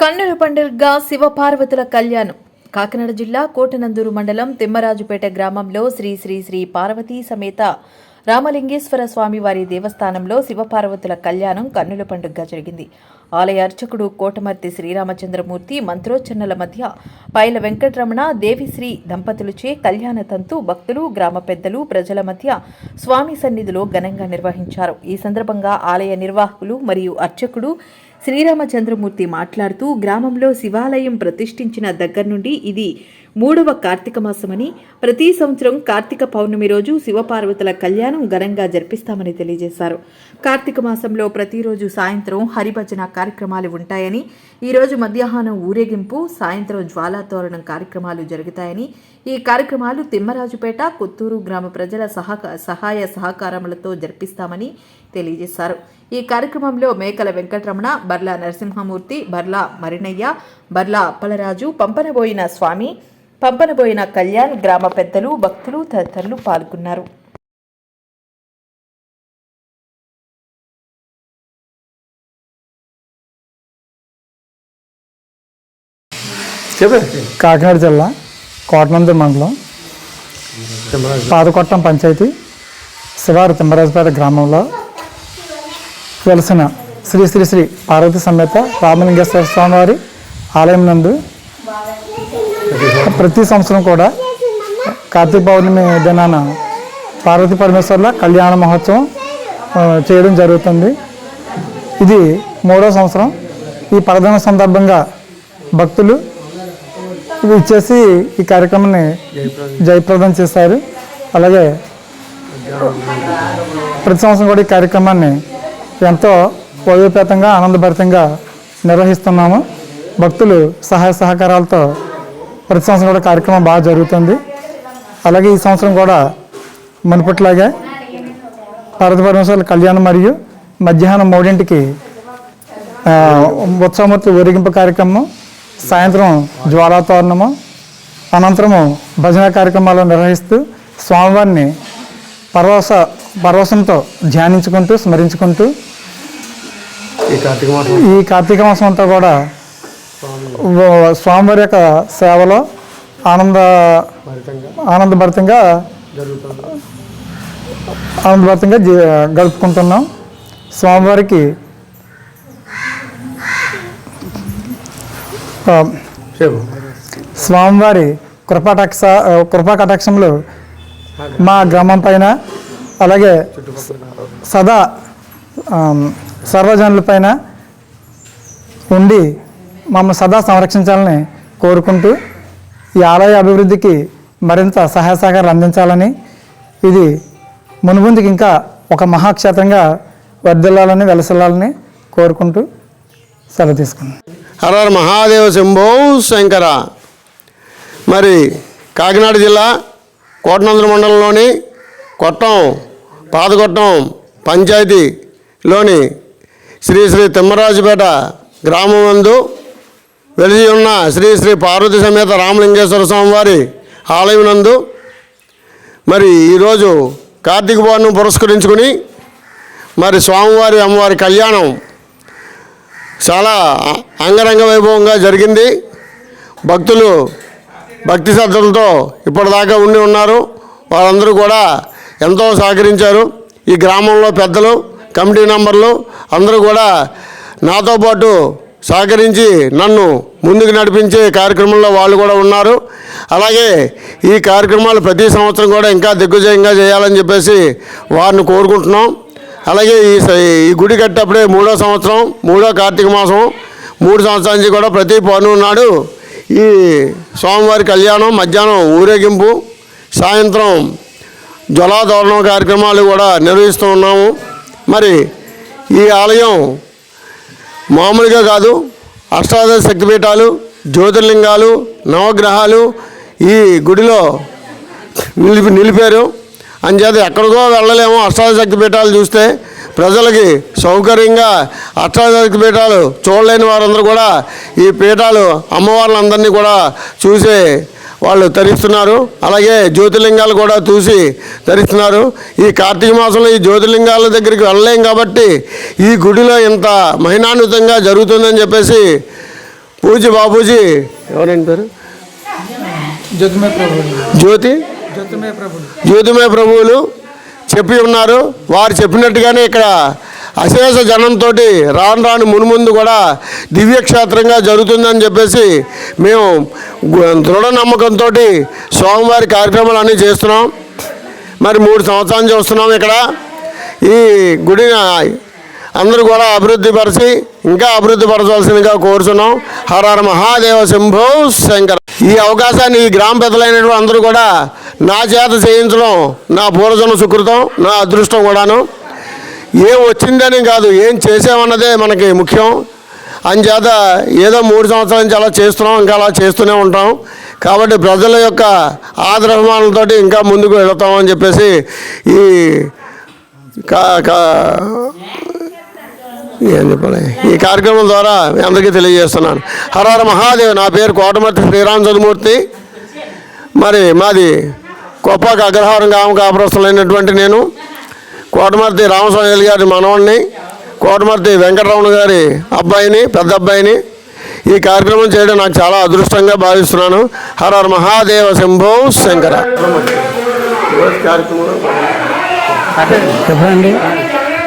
కన్నుల పండుగగా శివపార్వతుల కళ్యాణం. కాకినాడ జిల్లా కోటనందూరు మండలం తిమ్మరాజుపేట గ్రామంలో శ్రీ శ్రీ శ్రీ పార్వతీ సమేత రామలింగేశ్వర స్వామి వారి దేవస్థానంలో శివపార్వతుల కళ్యాణం కన్నుల పండుగగా జరిగింది. ఆలయ అర్చకుడు కోటమర్తి శ్రీరామచంద్రమూర్తి మంత్రోచ్చరణల మధ్య పైల వెంకటరమణ దేవిశ్రీ దంపతులచే కళ్యాణ తంతు భక్తులు గ్రామ పెద్దలు ప్రజల మధ్య స్వామి సన్నిధిలో ఘనంగా నిర్వహించారు. ఈ సందర్భంగా ఆలయ నిర్వాహకులు మరియు అర్చకుడు శ్రీరామచంద్రమూర్తి మాట్లాడుతూ గ్రామంలో శివాలయం ప్రతిష్ఠించిన దగ్గర నుండి ఇది మూడవ కార్తీక మాసమని ప్రతి సంవత్సరం కార్తీక పౌర్ణమి రోజు శివపార్వతుల కళ్యాణం ఘనంగా జరిపిస్తామని తెలియజేశారు. కార్తీక మాసంలో ప్రతిరోజు సాయంత్రం హరిభజన కార్యక్రమాలు ఉంటాయని ఈరోజు మధ్యాహ్నం ఊరేగింపు సాయంత్రం జ్వాలాతోరణం కార్యక్రమాలు జరుగుతాయని ఈ కార్యక్రమాలు తిమ్మరాజుపేట కొత్తూరు గ్రామ ప్రజల సహక సహాయ సహకారములతో జరిపిస్తామని తెలియజేశారు. ఈ కార్యక్రమంలో మేకల వెంకటరమణ బర్లా నరసింహమూర్తి బర్లా మరినయ్య బర్లా అప్పలరాజు పంపనబోయిన స్వామి పంపనబోయిన కళ్యాణ్ గ్రామ పెద్దలు భక్తులు తదితరులు పాల్గొన్నారు. కాకినాడ జిల్లా కోటనందూరు మండలం పాదకొట్టం పంచాయతీ శివారు తిమ్మరాజుపేట గ్రామంలో వెలసిన శ్రీ శ్రీ శ్రీ పార్వతీ సమేత రామలింగేశ్వర స్వామి వారి ఆలయం నందు ప్రతి సంవత్సరం కూడా కార్తీక పౌర్ణమి దినాన పార్వతీ పరమేశ్వర్ల కళ్యాణ మహోత్సవం చేయడం జరుగుతుంది. ఇది మూడో సంవత్సరం. ఈ పరదన సందర్భంగా భక్తులు ఇవి ఇచ్చేసి ఈ కార్యక్రమాన్ని జయప్రదం చేశారు. అలాగే ప్రతి సంవత్సరం కూడా ఈ కార్యక్రమాన్ని ఎంతో వయోపేతంగా ఆనందభరితంగా నిర్వహిస్తున్నాము. భక్తులు సహాయ సహకారాలతో ప్రతి సంవత్సరం కూడా కార్యక్రమం బాగా జరుగుతుంది. అలాగే ఈ సంవత్సరం కూడా మునుపట్లాగే పార్వతి పరమేశ్వరుల కళ్యాణం మరియు మధ్యాహ్నం మూడింటికి ఉత్సవమూర్తి ఊరేగింపు కార్యక్రమం సాయంత్రం జ్వాలాతోరణము అనంతరము భజన కార్యక్రమాలు నిర్వహిస్తూ స్వామివారిని పరవశ పరవశంతో ధ్యానించుకుంటూ స్మరించుకుంటూ ఈ కార్తీక మాసం అంతా కూడా స్వామివారి యొక్క సేవలో ఆనంద ఆనందభరితంగా ఆనందభరితంగా గడుపుకుంటున్నాం. స్వామివారికి స్వామివారి కృపాటక్ష కృపా కటాక్షములు మా గ్రామం పైన అలాగే సదా సర్వజనుల పైన ఉండి మమ్మల్ని సదా సంరక్షించాలని కోరుకుంటూ ఈ ఆలయ అభివృద్ధికి మరింత సహాయ సహకారాలు అందించాలని ఇది మునుముందుకు ఇంకా ఒక మహాక్షేత్రంగా వర్ధిల్లాలని వెలసిల్లాలని కోరుకుంటూ సెలవు తీసుకున్నాను హరహర మహాదేవ శంభో శంకర. మరి కాకినాడ జిల్లా కోటనందుల మండలంలోని కొట్టం పాతకొట్టం పంచాయతీలోని శ్రీ శ్రీ తిమ్మరాజుపేట గ్రామం నందు వెలిసి ఉన్న శ్రీ శ్రీ పార్వతి సమేత రామలింగేశ్వర స్వామివారి ఆలయం నందు మరి ఈరోజు కార్తీక పౌర్ణం పురస్కరించుకుని మరి స్వామివారి అమ్మవారి కళ్యాణం చాలా అంగరంగ వైభవంగా జరిగింది. భక్తులు భక్తి శ్రద్ధలతో ఇప్పటిదాకా ఉండి ఉన్నారు. వారందరూ కూడా ఎంతో సహకరించారు. ఈ గ్రామంలో పెద్దలు కమిటీ నెంబర్లు అందరూ కూడా నాతో పాటు సహకరించి నన్ను ముందుకు నడిపించే కార్యక్రమంలో వాళ్ళు కూడా ఉన్నారు. అలాగే ఈ కార్యక్రమాలు ప్రతి సంవత్సరం కూడా ఇంకా దిగ్విజయంగా చేయాలని చెప్పేసి వారిని కోరుకుంటున్నాం. అలాగే ఈ స- ఈ గుడి కట్టేప్పుడే మూడో సంవత్సరం మూడో కార్తీక మాసం మూడు సంవత్సరాల నుంచి కూడా ప్రతి పౌర్ణమి నాడు ఈ స్వామివారి కళ్యాణం మధ్యాహ్నం ఊరేగింపు సాయంత్రం జ్వలాదోరణం కార్యక్రమాలు కూడా నిర్వహిస్తూ ఉన్నాము. మరి ఈ ఆలయం మామూలుగా కాదు అష్టాదశ శక్తిపీఠాలు జ్యోతిర్లింగాలు నవగ్రహాలు ఈ గుడిలో నిలిపి నిలిపారు. అంచేత ఎక్కడికో వెళ్ళలేము. అష్టాదశ శక్తిపీఠాలు చూస్తే ప్రజలకి సౌకర్యంగా అష్టాదశ శక్తిపీఠాలు చూడలేని వారందరూ కూడా ఈ పీఠాలు అమ్మవార్లందరినీ కూడా చూసే వాళ్ళు తరిస్తున్నారు అలాగే జ్యోతిర్లింగాలు కూడా చూసి తరిస్తున్నారు ఈ కార్తీక మాసంలో ఈ జ్యోతిర్లింగాల దగ్గరికి వెళ్ళలేం కాబట్టి ఈ గుడిలో ఇంత మహిమాన్వితంగా జరుగుతుందని చెప్పేసి పూజ బాబూజీ ఎవరైనా పేరు? జ్యోతి? జ్యోతిమయ ప్రభువులు చెప్పి ఉన్నారు. వారు చెప్పినట్టుగానే ఇక్కడ అశేష జనంతో రాను రాను మునుముందు కూడా దివ్యక్షేత్రంగా జరుగుతుందని చెప్పేసి మేము దృఢ నమ్మకంతో సోమవారి కార్యక్రమాలు చేస్తున్నాం. మరి మూడు సంవత్సరాలు చూస్తున్నాం ఇక్కడ. ఈ గుడిని అందరూ కూడా అభివృద్ధి పరిచి ఇంకా అభివృద్ధి పరచవలసిందిగా కోరుతున్నాం హర మహాదేవ శంభో శంకర. ఈ అవకాశాన్ని ఈ గ్రామ పెద్దలైనటువంటి అందరూ కూడా నా చేత చేయించడం నా పూర్వజన్మ సుకృతం నా అదృష్టం కూడాను. ఏం వచ్చిందని కాదు ఏం చేసామన్నదే మనకి ముఖ్యం. అంచేత ఏదో మూడు సంవత్సరాల నుంచి అలా చేస్తున్నాం ఇంకా అలా చేస్తూనే ఉంటాం. కాబట్టి ప్రజల యొక్క ఆదరాభిమానాలతో ఇంకా ముందుకు వెళతామని చెప్పేసి ఈ కా ఏం చెప్పాలి? ఈ కార్యక్రమం ద్వారా అందరికీ తెలియజేస్తున్నాను. హరహర మహాదేవ్ నా పేరు కోటమర్తి శ్రీరామ్ చంద్రమూర్తి. మరి మాది కొప్పక అగ్రహారం గ్రామ కాపురస్తులైనటువంటి నేను. కోటమర్తి రామస్వామి గారి మనవణ్ణి కోటమర్తి వెంకటరమణ గారి అబ్బాయిని పెద్ద అబ్బాయిని ఈ కార్యక్రమం చేయడం నాకు చాలా అదృష్టంగా భావిస్తున్నాను. హరహర మహాదేవ శంభో శంకర. చెప్పండి.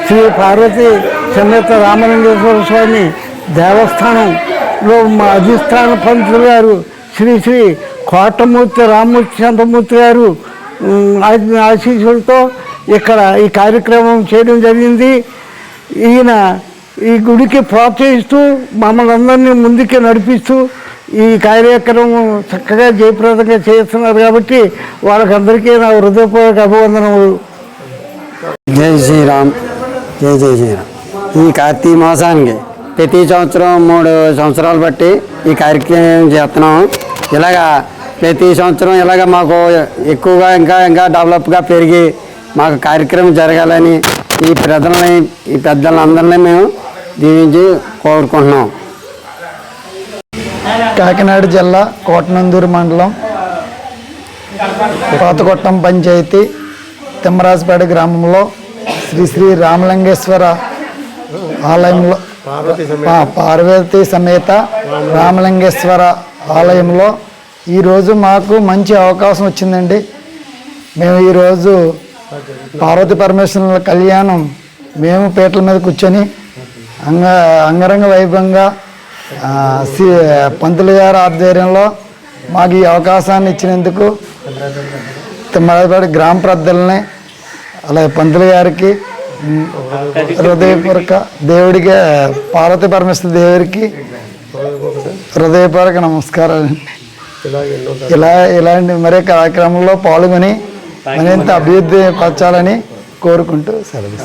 శ్రీ పార్వతి సమేత రామలింగేశ్వర స్వామి దేవస్థానంలో మా అధిష్టాన పంతులు గారు శ్రీ శ్రీ కోటమూర్తి రామూర్తి చంద్రమూర్తి గారు ఆశీస్సులతో ఇక్కడ ఈ కార్యక్రమం చేయడం జరిగింది. ఈయన ఈ గుడికి ప్రోత్సహిస్తూ మమ్మల్ని అందరినీ ముందుకే నడిపిస్తూ ఈ కార్యక్రమం చక్కగా జయప్రదంగా చేస్తున్నారు కాబట్టి వాళ్ళకందరికీ నా హృదయపూర్వక అభివందనములు. జై శ్రీరామ్ జై జై శ్రీరామ్. ఈ కార్తీక మాసానికి ప్రతి సంవత్సరం మూడు సంవత్సరాలు బట్టి ఈ కార్యక్రమం చేస్తున్నాం ఇలాగా ప్రతి సంవత్సరం ఇలాగ మాకు ఎక్కువగా ఇంకా ఇంకా డెవలప్గా పెరిగి మాకు కార్యక్రమం జరగాలని ఈ ప్రజలని ఈ పెద్దలందరినీ మేము దీవించి కోరుకుంటున్నాం. కాకినాడ జిల్లా కోటనందూరు మండలం పాతకొట్టం పంచాయతీ తిమ్మరాజపేట గ్రామంలో శ్రీ శ్రీ రామలింగేశ్వర ఆలయంలో పార్వతీ సమేత రామలింగేశ్వర ఆలయంలో ఈరోజు మాకు మంచి అవకాశం వచ్చిందండి. మేము ఈరోజు పార్వతి పరమేశ్వరుల కళ్యాణం మేము పీటల మీద కూర్చొని అంగ అంగరంగ వైభవంగా సి- పంతులు గారి ఆధ్వర్యంలో మాకు ఈ అవకాశాన్ని ఇచ్చినందుకు తిమ్మరాజపేట గ్రామ పెద్దల్ని అలాగే పంతులు గారికి హృదయపూర్వక దేవుడికి పార్వతి పరమేశ్వర దేవుడికి హృదయపూర్వక నమస్కారాలు. ఇలా ఇలాంటి మరే కార్యక్రమంలో పాల్గొని మరింత అభివృద్ధి పరచాలని కోరుకుంటూ సెలవు